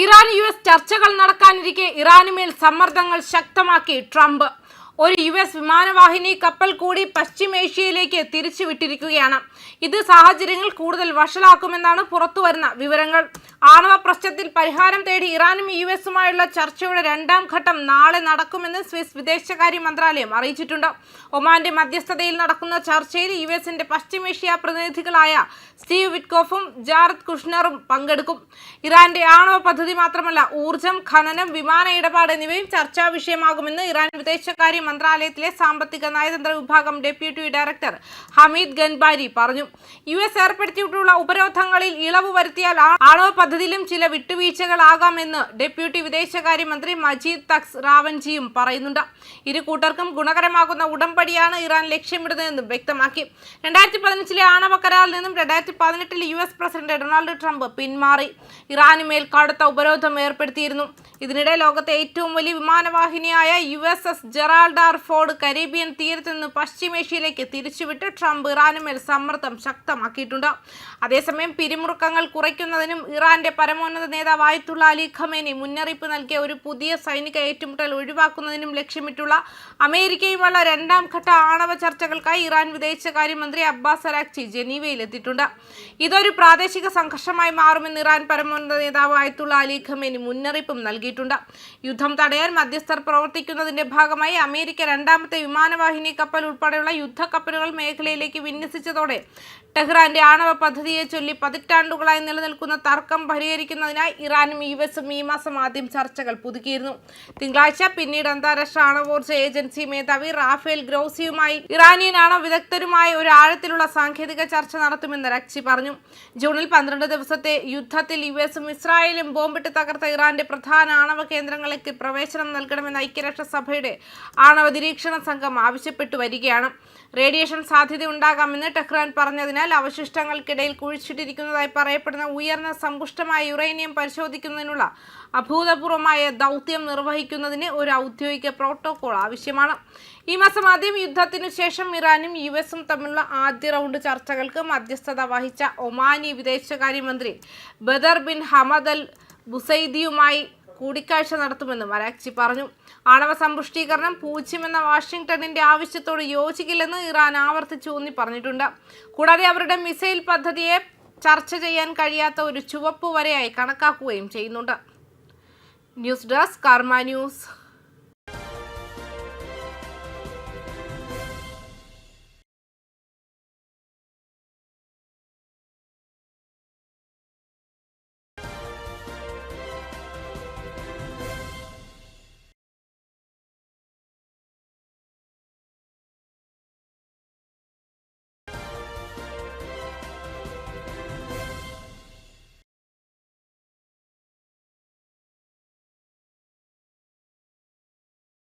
Iran U S ചർച്ചകൾ നടക്കാനിരിക്കെ ഇറാനുമേൽ സമ്മർദ്ദങ്ങൾ ശക്തമാക്കി ട്രംപ്. ഒരു യു എസ് വിമാനവാഹിനി കപ്പൽ കൂടി പശ്ചിമേഷ്യയിലേക്ക് തിരിച്ചുവിട്ടിരിക്കുകയാണ്. ഇത് സാഹചര്യങ്ങൾ കൂടുതൽ വഷളാക്കുമെന്നാണ് പുറത്തുവരുന്ന വിവരങ്ങൾ. ആണവ പ്രശ്നത്തിൽ പരിഹാരം തേടി ഇറാനും യു എസുമായുള്ള ചർച്ചയുടെ രണ്ടാം ഘട്ടം നാളെ നടക്കുമെന്ന് സ്വിസ് വിദേശകാര്യ മന്ത്രാലയം അറിയിച്ചിട്ടുണ്ട്. ഒമാന്റെ മധ്യസ്ഥതയിൽ നടക്കുന്ന ചർച്ചയിൽ യു എസിന്റെ പശ്ചിമേഷ്യ പ്രതിനിധികളായ സ്റ്റീവ് വിറ്റ്കോഫും ജാറദ് കുഷ്ണറും പങ്കെടുക്കും. ഇറാന്റെ ആണവ പദ്ധതി മാത്രമല്ല ഊർജം ഖനനം വിമാന ഇടപാട് എന്നിവയും ചർച്ചാ വിഷയമാകുമെന്ന് ഇറാൻ വിദേശകാര്യ മന്ത്രാലയത്തിലെ സാമ്പത്തിക നയതന്ത്ര വിഭാഗം ഡെപ്യൂട്ടി ഡയറക്ടർ ഹമീദ് ഗൻബാരി പറഞ്ഞു. യു എസ് ഏർപ്പെടുത്തിയിട്ടുള്ള ഉപരോധങ്ങളിൽ ഇളവ് വരുത്തിയാൽ ആണവ പദ്ധതിയിലും ചില വിട്ടുവീഴ്ചകളാകാമെന്ന് ഡെപ്യൂട്ടി വിദേശകാര്യമന്ത്രി മജീദ് തക്സ് റാവൻജിയും പറയുന്നുണ്ട്. ഇരു കൂട്ടർക്കും ഗുണകരമാകുന്ന ഉടമ്പടിയാണ് ഇറാൻ ലക്ഷ്യമിടുന്നതെന്നും വ്യക്തമാക്കി. രണ്ടായിരത്തി പതിനഞ്ചിലെ ആണവ കരാറിൽ നിന്നും രണ്ടായിരത്തി പതിനെട്ടിൽ U S president Donald Trump പിന്മാറി. ഇറാനുമേൽ കടുത്ത ഉപരോധം ഏർപ്പെടുത്തിയിരുന്നു. ഇതിനിടെ ലോകത്തെ ഏറ്റവും വലിയ വിമാനവാഹിനിയായ U S S Gerald R Ford Caribbean തീരത്ത് നിന്ന് പശ്ചിമേഷ്യയിലേക്ക് തിരിച്ചുവിട്ട് ട്രംപ് ഇറാനുമേൽ സമ്മർദ്ദം ശക്തമാക്കിയിട്ടുണ്ട്. അതേസമയം പിരിമുറുക്കങ്ങൾ കുറയ്ക്കുന്നതിനും ഇറാന്റെ പരമോന്നത നേതാവ് ആയത്തുള്ള അലി ഖമേനി മുന്നറിയിപ്പ് നൽകിയ ഒരു പുതിയ സൈനിക ഏറ്റുമുട്ടൽ ഒഴിവാക്കുന്നതിനും ലക്ഷ്യമിട്ടുള്ള അമേരിക്കയുമുള്ള രണ്ടാം ഘട്ട ആണവ ചർച്ചകൾക്കായി ഇറാൻ വിദേശകാര്യമന്ത്രി അബ്ബാസ് അരാക്ചി ജനീവയിൽ എത്തിയിട്ടുണ്ട്. ഇതൊരു പ്രാദേശിക സംഘർഷമായി മാറുമെന്ന് ഇറാൻ പരമോന്നത നേതാവ് ആയത്തുള്ള അലി ഖമേനി മുന്നറിയിപ്പും നൽകിയിട്ടുണ്ട്. യുദ്ധം തടയാൻ മധ്യസ്ഥർ പ്രവർത്തിക്കുന്നതിന്റെ ഭാഗമായി അമേരിക്ക രണ്ടാമത്തെ വിമാനവാഹിനി കപ്പൽ ഉൾപ്പെടെയുള്ള യുദ്ധക്കപ്പലുകൾ മേഖലയിലേക്ക് വിന്യസിച്ചതോടെ ടെഹ്റാന്റെ ആണവ പദ്ധതിയെ ചൊല്ലി പതിറ്റാണ്ടുകളായി നിലനിൽക്കുന്ന തർക്കം പരിഹരിക്കുന്നതിനായി ഇറാനും യു എസും ഈ മാസം ആദ്യം ചർച്ചകൾ പുതുക്കിയിരുന്നു. തിങ്കളാഴ്ച പിന്നീട് അന്താരാഷ്ട്ര ആണവോർജ ഏജൻസി മേധാവി റാഫേൽ ഗ്രോസിയുമായി ഇറാനിയൻ ആണവ വിദഗ്ധരുമായി ഒരു ആഴത്തിലുള്ള സാങ്കേതിക ചർച്ച നടത്തുമെന്ന് റക്സി പറഞ്ഞു. ജൂണിൽ പന്ത്രണ്ട് ദിവസത്തെ യുദ്ധത്തിൽ യു എസും ഇസ്രായേലും ബോംബിട്ട് തകർത്ത ഇറാന്റെ പ്രധാന ആണവ കേന്ദ്രങ്ങളിലേക്ക് പ്രവേശനം നൽകണമെന്ന് ഐക്യരാഷ്ട്രസഭയുടെ ആണവ നിരീക്ഷണ സംഘം ആവശ്യപ്പെട്ടു വരികയാണ്. റേഡിയേഷൻ സാധ്യത ഉണ്ടാകാമെന്ന് ടെഹ്റാൻ പറഞ്ഞതിനാൽ അവശിഷ്ടങ്ങൾക്കിടയിൽ കുഴിച്ചിട്ടിരിക്കുന്നതായി പറയപ്പെടുന്ന ഉയർന്ന സമ്പുഷ്ടമായ യുറേനിയം പരിശോധിക്കുന്നതിനുള്ള അഭൂതപൂർവമായ ദൗത്യം നിർവഹിക്കുന്നതിന് ഒരു ഔദ്യോഗിക പ്രോട്ടോകോൾ ആവശ്യമാണ്. ഈ മാസം ആദ്യം യുദ്ധത്തിനു ശേഷം ഇറാനും യു എസും തമ്മിലുള്ള ആദ്യ റൗണ്ട് ചർച്ചകൾക്ക് മധ്യസ്ഥത വഹിച്ച ഒമാനി വിദേശകാര്യമന്ത്രി ബദർ ബിൻ ഹമദ് അൽ ബുസൈദിയുമായി കൂടിക്കാഴ്ച നടത്തുമെന്ന് മരാക്ചി പറഞ്ഞു. ആണവ സമ്പുഷ്ടീകരണം പൂജ്യമെന്ന വാഷിംഗ്ടണിന്റെ ആവശ്യത്തോട് യോജിക്കില്ലെന്ന് ഇറാൻ ആവർത്തിച്ചു ഊന്നി പറഞ്ഞിട്ടുണ്ട്. കൂടാതെ അവരുടെ മിസൈൽ പദ്ധതിയെ ചർച്ച ചെയ്യാൻ കഴിയാത്ത ഒരു ചുവപ്പ് വരെയായി കണക്കാക്കുകയും ചെയ്യുന്നുണ്ട്. News desk Karma news.